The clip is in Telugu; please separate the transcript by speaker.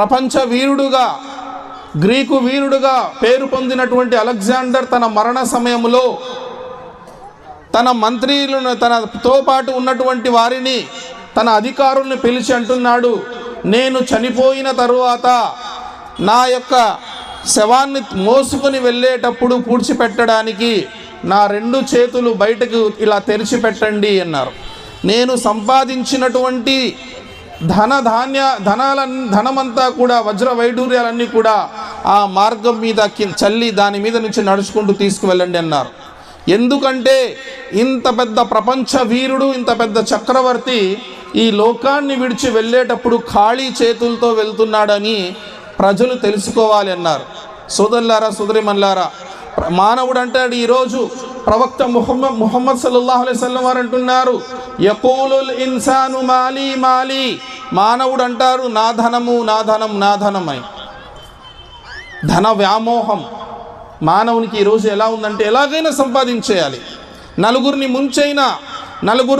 Speaker 1: ప్రపంచ వీరుడుగా గ్రీకు వీరుడుగా పేరు పొందినటువంటి అలెగ్జాండర్ తన మరణ సమయంలో తన మంత్రులను తనతో పాటు ఉన్నటువంటి వారిని తన అధికారుల్ని పిలిచి అంటున్నాడు నేను చనిపోయిన తరువాత నా యొక్క శవాన్ని మోసుకొని వెళ్ళేటప్పుడు పూడ్చిపెట్టడానికి నా రెండు చేతులు బయటకు ఇలా తెరిచిపెట్టండి అన్నారు. నేను సంపాదించినటువంటి ధన ధాన్య ధనాల ధనమంతా కూడా వజ్ర వైడూర్యాలన్నీ కూడా ఆ మార్గం మీద చల్లి దాని మీద నుంచి నడుచుకుంటూ తీసుకువెళ్ళండి అన్నారు. ఎందుకంటే ఇంత పెద్ద ప్రపంచ వీరుడు ఇంత పెద్ద చక్రవర్తి ఈ లోకాన్ని విడిచి వెళ్ళేటప్పుడు ఖాళీ చేతులతో వెళ్తున్నాడని ప్రజలు తెలుసుకోవాలి అన్నారు. సోదరులారా సుదరిమల్లారా మానవుడు అంటాడు ఈరోజు ప్రవక్త ముహమ్మద్ ముహమ్మద్ సల్లాహు అలైస్ వారు అంటున్నారు యకూలుల్ ఇన్సాను మాలి మాలి మానవుడు అంటారు నా ధనము నా ధనం నా ధనమై. ధన వ్యామోహం. మానవునికి ఈరోజు ఎలా ఉందంటే ఎలాగైనా సంపాదించేయాలి. నలుగురిని ముంచైనా నలుగురు